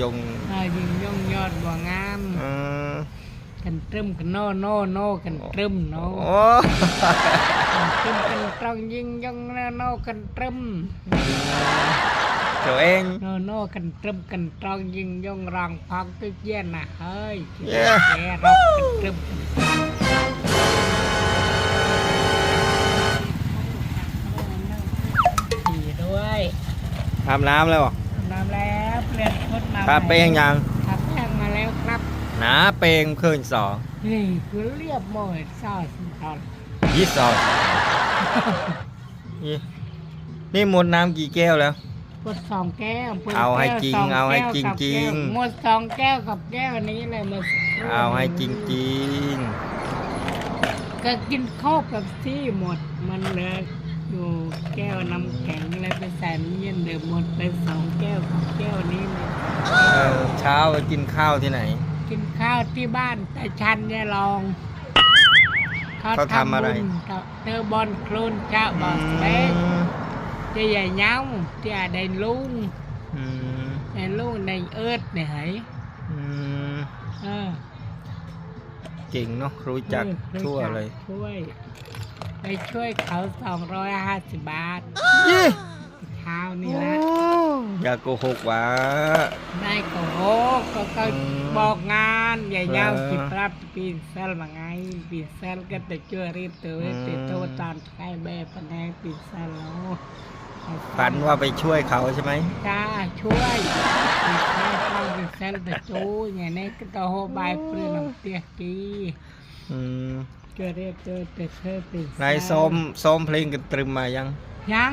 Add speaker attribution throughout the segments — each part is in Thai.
Speaker 1: ยง
Speaker 2: เออยิงยงยอดบัวงาม
Speaker 1: เออ
Speaker 2: กันตรึมกันโนโนโนกันตรึมโน
Speaker 1: โอ้
Speaker 2: กันตรึมกันตรองยิงยงโนโนกันตรึม
Speaker 1: ตัวเอง
Speaker 2: โนโนกันตรึมกันตรองยิงยงรองพองตึกเย็นน่ะเฮ้ย
Speaker 1: เย้
Speaker 2: แกรอกกันตรึมขี่ด้วย
Speaker 1: อาบน้ำแล้วเหรอ
Speaker 2: น้ำแล้วเป ลี่ยนชุดมา
Speaker 1: ทาเป้งยัง
Speaker 2: ทาแป้งมาแล้วครับ
Speaker 1: หนาเป้งคืนสอง
Speaker 2: นี่คือเรียบหมดซอสตอน
Speaker 1: ยี่สิบสองนี่นี่หมดน้ำกี่แก้วแล้ว
Speaker 2: หมดสองแก้วปิด
Speaker 1: เอาให้
Speaker 2: แก้ว
Speaker 1: จริง
Speaker 2: ส
Speaker 1: เอาให้
Speaker 2: แก้ว
Speaker 1: จริง
Speaker 2: กับ
Speaker 1: จริง
Speaker 2: แก้วหมดสองแก้วกับแก้วนี้เลยหมด
Speaker 1: เอาให้จริง
Speaker 2: ก็กินข้าวกับที่หมดมันเหลือ อยู่แก้วน้ำแข็งเลยไปใส่น้ำเย็นเดือหมดไปสองแก้วกับแก้วนี้เลย
Speaker 1: ๆเออเช้าไปกินข้าวที่ไหน
Speaker 2: กินข้าวที่บ้านแต่ชันยายลอง
Speaker 1: เขาทำอะไร
Speaker 2: บุญกับเธอบอลโคลนเจ้าบอลสเปกจะใหญ่เงาจะได้ลุง
Speaker 1: อืม
Speaker 2: ได้ลุงได้เอิดได้เหย
Speaker 1: อืม
Speaker 2: เออ
Speaker 1: เก่งเนาะรู้จัก
Speaker 2: ออ
Speaker 1: ทั่ว
Speaker 2: รู้จัก
Speaker 1: เลย
Speaker 2: ช่วยไปช่วยเขาสองร้อยห้าสิบบาท
Speaker 1: ยี่
Speaker 2: เช้านี่ละ
Speaker 1: อย่าโกหกว่า
Speaker 2: ได้ก็โหก็ก็
Speaker 1: อืม
Speaker 2: บอกงานใหญ่เงา
Speaker 1: เหรอ
Speaker 2: สิปรับปีนเซลมาไงปีนเซลก็จะช่วยรีบตัว
Speaker 1: อืม
Speaker 2: ติดตัวตอนใกล้แม่ปนแนปีนเซลแล้ว
Speaker 1: ฝันว่าไปช่วยเขาใช่ไหม
Speaker 2: จ้าช่วยปีนเซลต้องปีนเซลแต่จูอย่างนี้ก็ต้องโหบายเปลือนำเตี้ยกี
Speaker 1: อืม
Speaker 2: ช่วยเรียบตัวแต่เธอปีนเซล
Speaker 1: นายซ้อมซ้อมเพลงกันตรึมมายัง
Speaker 2: ยัง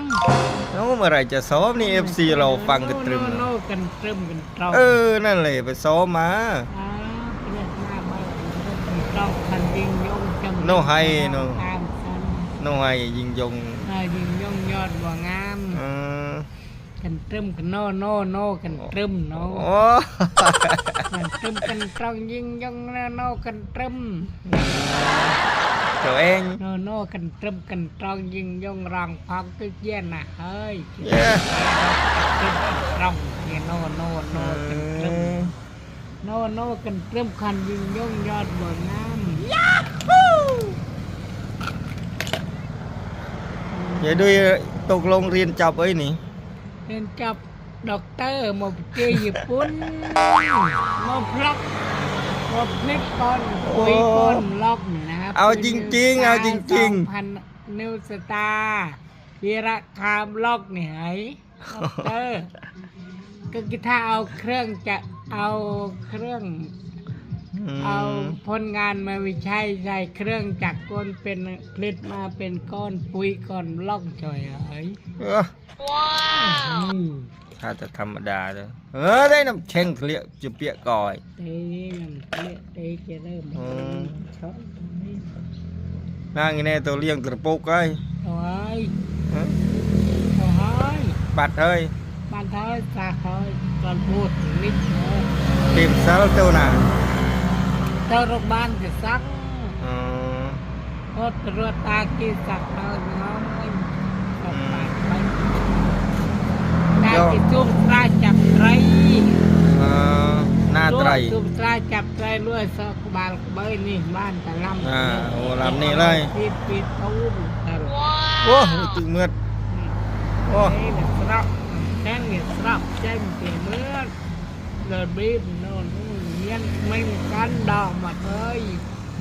Speaker 1: โอ้เมื่อไหรจะซ้อมนี่เอฟซีเราฟังกันตรึม
Speaker 2: โน่
Speaker 1: นะ
Speaker 2: โน่กันตรึมกันตรอง
Speaker 1: เออนั่นเลยไปซ้อมมา
Speaker 2: อ่าเรียกหน้าบ้านกันตรองคันยิงยงจำ
Speaker 1: โน่ให้โน่
Speaker 2: ตามสัน
Speaker 1: น้อยยิงยง
Speaker 2: เออยิงยงยอดบัวงาม
Speaker 1: เออ
Speaker 2: กันตรึมกันโน่โน่โน่กันตรึมโน่
Speaker 1: โอ้
Speaker 2: กันตรึมกันตรองยิงยงโน่โน่กันตรึม
Speaker 1: ตัวเอง
Speaker 2: โน่โน่กันตรึมกันตรองยิงยงรองพองตึกเย็นน่ะเฮ้ย
Speaker 1: เย้
Speaker 2: ตรึมกันตรองเนี่ยโน่โน่โน่กันตรึมโน่โน่กันเริ่มคันยิงย่องยอดบ่องาม
Speaker 1: อย่าด้วยตกลงเรียนจบเอ้ยนี่
Speaker 2: เรียนจับด็อกเตอร์มาเจอญี่ปุ่นมาพล็อกมาพลิกก้อนปุยก้อนล็อกนี่นะครับ
Speaker 1: เอาจริงๆ เอาจริง
Speaker 2: ๆพันนิวสตาร์วีระคามล็อกนี่ไงด็อกเตอร์ก็คิดถ้าเอาเครื่องจะเอาเครื่อง
Speaker 1: ๆ
Speaker 2: เอาผลงานมาวิจัยใส่เครื่องจักรก้นเป็นผลิตมาเป็นก้อนปุ๋ยก้อนล่องจ่อยเอ้ย
Speaker 1: เออ
Speaker 2: อืม
Speaker 1: ถ้าจะธรรมดาเลยเออได้น้ำเชงเลี้ยจะเปียกก่อย
Speaker 2: เต้มันเละเต้จะเริ่ม
Speaker 1: อืม
Speaker 2: ช็อต
Speaker 1: นั่งอยู่ในตัวเลี้ยงตะปุกเอ้ย
Speaker 2: โอ้ย
Speaker 1: เอ้ย
Speaker 2: โอ้ย
Speaker 1: ปัดเอ้ย
Speaker 2: บ้านเท้าตาเขาก่อนพูดนิดเดียว
Speaker 1: tìm sao tiêu nè
Speaker 2: เจ้าโรงพ ยาบาลจะซัก
Speaker 1: ừ.
Speaker 2: โคตรรัวตากีสักเอาน้องไม่ตกปากไปได้ที่จุ่มตราจับไร
Speaker 1: ờ, na
Speaker 2: จุ่
Speaker 1: trầy
Speaker 2: มตราจับไรรวยสกบาลเบยนี่บ้านตะลำ
Speaker 1: à ồ, làm nè đây
Speaker 2: ปิดปิดตูมตลอด
Speaker 1: ô tự mượt
Speaker 2: โอ้
Speaker 1: ô
Speaker 2: ยเนี่ยสรับแจ้งเนี่ยสรับแจ้งเตียเมื่อเดินบีบโน่นนู่นเงี้ยไม่มีกันดอกมาเลย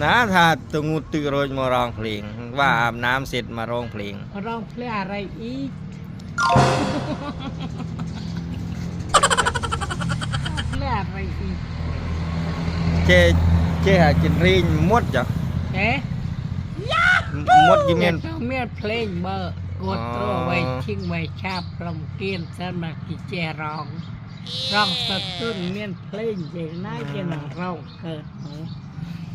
Speaker 1: ná tha tôi ngu tự rồi mà rong phliền và ạp nám xịt mà rong phliền
Speaker 2: ร้องเพลงอะไรอีกเพลงอะไรอีก
Speaker 1: chê chê hả chín ri muốt chả
Speaker 2: เอ๊ะ
Speaker 1: muốt cái
Speaker 2: เมีย
Speaker 1: miền
Speaker 2: ต้องเมียเพลงเบอร์กดตัวไว้ชิงไว้ชาบลำเกียนสมัครกิเจร้อง រងសត្វទុនមានភ្លេងជាណាជាណារងកើត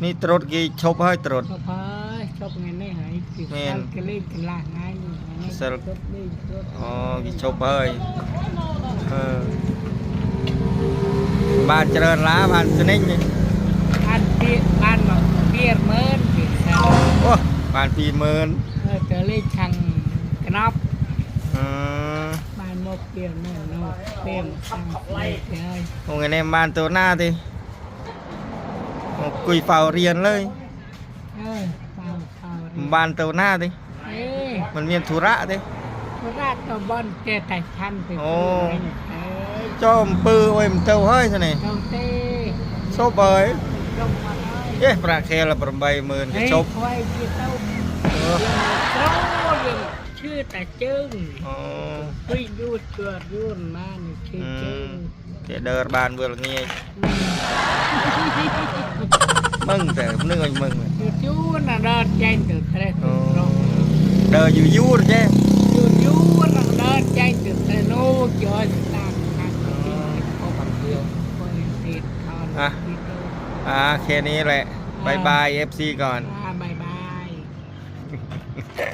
Speaker 2: នេះត្រុត
Speaker 1: គេឈប់ហើយត្រុ
Speaker 2: តឈប់ហើយឈប់ថ្ងៃនេះហើយគេគេលេ
Speaker 1: ងក
Speaker 2: ន្លះ
Speaker 1: ថ្ងៃ
Speaker 2: សិលអូគេឈប់ហើយអឺបានច្រើ
Speaker 1: នឡាបា
Speaker 2: នស្និចបានពី
Speaker 1: បានមក20000ពីសិលអូបាន
Speaker 2: 20000ទៅលេងខាងកណប់អឺ មកពីមកមកពីខាងឡៃហ្នឹ
Speaker 1: ងឯងបា
Speaker 2: នទៅណាទេមកគួយហ្វោរៀនលើយអើ
Speaker 1: ហ្វោ
Speaker 2: ហ្វោរៀនបានទៅណាទេអេมันមានធុរៈទេធុរៈទៅបនគេតែឆាន់
Speaker 1: ទៅអូចុះអំពើអុយមិនទៅហើយស្នេះទៅទេសប់អើយអេប្រាក់ខែល80000គេ
Speaker 2: ជប់ខ្វាយទៀតទៅអូត្រង់វិ
Speaker 1: ញานตัวหน้าดิ
Speaker 2: เอ้ย
Speaker 1: มันมีธุระดิ
Speaker 2: โคราชก็บ้านแกแต่ชันไป
Speaker 1: โอ้
Speaker 2: เอ้ย
Speaker 1: cho pư ôi mình tâu hơi thế này
Speaker 2: ตรงเต้
Speaker 1: số bơi
Speaker 2: ลงมาเลย
Speaker 1: ê bà khe là bà bay mượn
Speaker 2: เฮ้
Speaker 1: cái
Speaker 2: ย
Speaker 1: chốt
Speaker 2: ควายที่เต้า
Speaker 1: Ờ.
Speaker 2: โอ้ยชื่อแต่จึง
Speaker 1: Ồ.
Speaker 2: วิ่งยูดเกิดยุ่นมานี่ชื่อจึง
Speaker 1: cái đờ bàn vừa là nghe mừng แต่นึกว่ามึง
Speaker 2: ยูจูน่ะเดินใจตื่นเต้น
Speaker 1: Ồ.
Speaker 2: ตรง
Speaker 1: đờ dù du rồi chứ
Speaker 2: ยูยูน่ะเดินใจตื่นเต้นโอ้ยจอยตามทางที่เขาบังเดียวคอยติดคอน
Speaker 1: อะ
Speaker 2: ที่ดู
Speaker 1: à khe ní lại bye bye FC ก่อน
Speaker 2: อ่